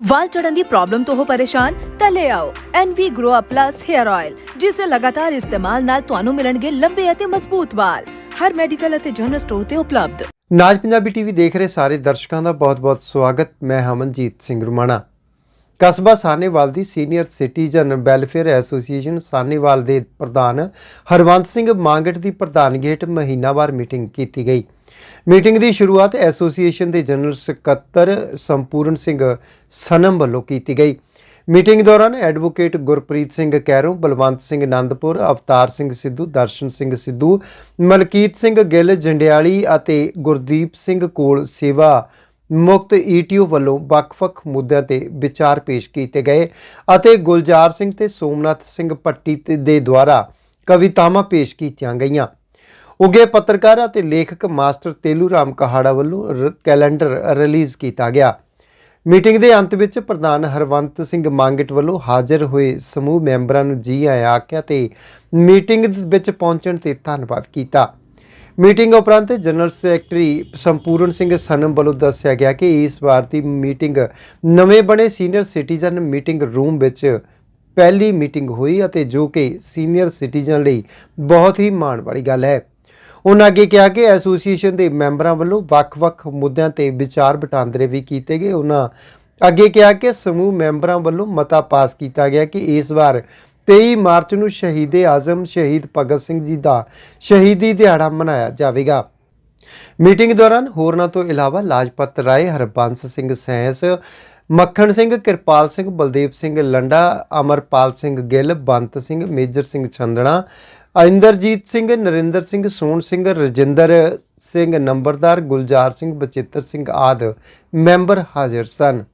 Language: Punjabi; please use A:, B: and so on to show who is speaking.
A: ਵਾਲ ਝੜਨ ਦੀ ਪ੍ਰੋਬਲਮ ਤੋਂ ਹੋ ਪਰੇਸ਼ਾਨ, ਤਾਂ ਲੈ ਆਓ NV Grow Up Plus Hair Oil ਜਿਸ ਦੇ ਲਗਾਤਾਰ ਇਸਤੇਮਾਲ ਨਾਲ ਤੁਹਾਨੂੰ ਮਿਲਣਗੇ ਲੰਬੇ ਅਤੇ ਮਜ਼ਬੂਤ ਵਾਲ। ਹਰ ਮੈਡੀਕਲ ਅਤੇ ਜਨਰਲ ਸਟੋਰ ਤੇ ਉਪਲਬਧ।
B: ਨਾਜ ਪੰਜਾਬੀ ਟੀਵੀ ਦੇਖ ਰਹੇ ਸਾਰੇ ਦਰਸ਼ਕਾਂ ਦਾ ਬਹੁਤ-ਬਹੁਤ ਸਵਾਗਤ। ਮੈਂ ਹਮਨਜੀਤ ਸਿੰਘ ਰੁਮਾਣਾ। ਕਸਬਾ ਸਾਹਨੇਵਾਲ ਦੀ senior citizen welfare association Sanewal ਦੇ ਪ੍ਰਧਾਨ ਹਰਵੰਤ ਸਿੰਘ ਮਾਂਗਟ ਦੀ ਪ੍ਰਧਾਨਗੀ ਹੇਠ ਮਹੀਨਾਵਾਰ ਮੀਟਿੰਗ ਕੀਤੀ ਗਈ। ਮੀਟਿੰਗ ਦੀ ਸ਼ੁਰੂਆਤ ਐਸੋਸੀਏਸ਼ਨ ਦੇ ਜਨਰਲ ਸਕੱਤਰ ਸੰਪੂਰਨ ਸਿੰਘ ਸਨਮ ਵੱਲੋਂ ਕੀਤੀ ਗਈ। ਮੀਟਿੰਗ ਦੌਰਾਨ ਐਡਵੋਕੇਟ ਗੁਰਪ੍ਰੀਤ ਸਿੰਘ ਕੈਰੋਂ, ਬਲਵੰਤ ਸਿੰਘ ਆਨੰਦਪੁਰ ਅਵਤਾਰ ਸਿੰਘ ਸਿੱਧੂ, ਦਰਸ਼ਨ ਸਿੰਘ ਸਿੱਧੂ, ਮਲਕੀਤ ਸਿੰਘ ਗਿੱਲ, ਜੰਡਿਆਲੀ ਅਤੇ ਗੁਰਦੀਪ ਸਿੰਘ ਕੋਲ ਸੇਵਾ ਮੁਕਤ ਈਟੀਓ ਵੱਲੋਂ ਵੱਖ-ਵੱਖ ਮੁੱਦਿਆਂ ਤੇ ਵਿਚਾਰ ਪੇਸ਼ ਕੀਤੇ ਗਏ ਅਤੇ ਗੁਲਜ਼ਾਰ ਸਿੰਘ ਤੇ ਸੋਮਨਾਥ ਸਿੰਘ ਪੱਟੀ ਦੇ ਦੁਆਰਾ ਕਵਿਤਾਵਾਂ ਪੇਸ਼ ਕੀਤੀਆਂ ਗਈਆਂ। ਉਗੇ ਪੱਤਰਕਾਰ ਅਤੇ ਲੇਖਕ ਮਾਸਟਰ ਤੇਲੂ ਰਾਮ ਕਹਾੜਾ ਵੱਲੋਂ ਰ- ਕੈਲੰਡਰ ਰਿਲੀਜ਼ ਕੀਤਾ ਗਿਆ। ਮੀਟਿੰਗ ਦੇ ਅੰਤ ਵਿੱਚ ਪ੍ਰਧਾਨ ਹਰਵੰਤ ਸਿੰਘ ਮੰਗਟ ਵੱਲੋਂ ਹਾਜ਼ਰ ਹੋਏ ਸਮੂਹ ਮੈਂਬਰਾਂ ਨੂੰ ਜੀ ਆਇਆਂ ਆਖਿਆ ਤੇ ਮੀਟਿੰਗ ਵਿੱਚ ਪਹੁੰਚਣ ਤੇ ਧੰਨਵਾਦ ਕੀਤਾ। ਮੀਟਿੰਗ ਉਪਰੰਤ ਜਨਰਲ ਸੈਕਟਰੀ ਸੰਪੂਰਨ ਸਿੰਘ ਸਨਮ ਵੱਲੋਂ ਦੱਸਿਆ ਗਿਆ ਕਿ ਇਸ ਵਾਰ ਦੀ ਮੀਟਿੰਗ ਨਵੇਂ ਬਣੇ ਸੀਨੀਅਰ ਸਿਟੀਜ਼ਨ ਮੀਟਿੰਗ ਰੂਮ ਵਿੱਚ ਪਹਿਲੀ ਮੀਟਿੰਗ ਹੋਈ ਅਤੇ ਜੋ ਕਿ ਸੀਨੀਅਰ ਸਿਟੀਜ਼ਨ ਲਈ ਬਹੁਤ ਹੀ ਮਾਣ ਵਾਲੀ ਗੱਲ ਹੈ। ਉਹਨਾਂ ਅੱਗੇ ਕਿਹਾ ਕਿ ਐਸੋਸੀਏਸ਼ਨ ਦੇ ਮੈਂਬਰਾਂ ਵੱਲੋਂ ਵੱਖ-ਵੱਖ ਮੁੱਦਿਆਂ ਤੇ ਵਿਚਾਰ ਵਟਾਂਦਰੇ ਵੀ ਕੀਤੇ ਗਏ। ਉਹਨਾਂ ਅੱਗੇ ਕਿਹਾ ਕਿ ਸਮੂਹ ਮੈਂਬਰਾਂ ਵੱਲੋਂ ਮਤਾ ਪਾਸ ਕੀਤਾ ਗਿਆ ਕਿ ਇਸ ਵਾਰ 23 ਮਾਰਚ ਨੂੰ ਸ਼ਹੀਦੇ ਆਜ਼ਮ ਸ਼ਹੀਦ ਭਗਤ ਸਿੰਘ ਜੀ ਦਾ ਸ਼ਹੀਦੀ ਦਿਹਾੜਾ ਮਨਾਇਆ ਜਾਵੇਗਾ। ਮੀਟਿੰਗ ਦੌਰਾਨ ਹੋਰਨਾਂ ਤੋਂ ਇਲਾਵਾ ਲਾਜਪਤ ਰਾਏ, ਹਰਬੰਸ ਸਿੰਘ ਸੈਂਸ, ਮੱਖਣ ਸਿੰਘ, ਕਿਰਪਾਲ ਸਿੰਘ, ਬਲਦੇਵ ਸਿੰਘ ਲੰਡਾ, ਅਮਰਪਾਲ ਸਿੰਘ ਗਿੱਲ, ਬੰਤ ਸਿੰਘ, ਮੇਜਰ ਸਿੰਘ ਛੰਦਣਾ ਇੰਦਰਜੀਤ ਸਿੰਘ, ਨਰਿੰਦਰ ਸਿੰਘ ਸੋਹਣ ਸਿੰਘ, ਰਜਿੰਦਰ ਸਿੰਘ, ਨੰਬਰਦਾਰ ਗੁਲਜ਼ਾਰ ਸਿੰਘ, ਬਚਿੱਤਰ ਸਿੰਘ ਆਦ ਮੈਂਬਰ ਹਾਜ਼ਰ ਸਨ।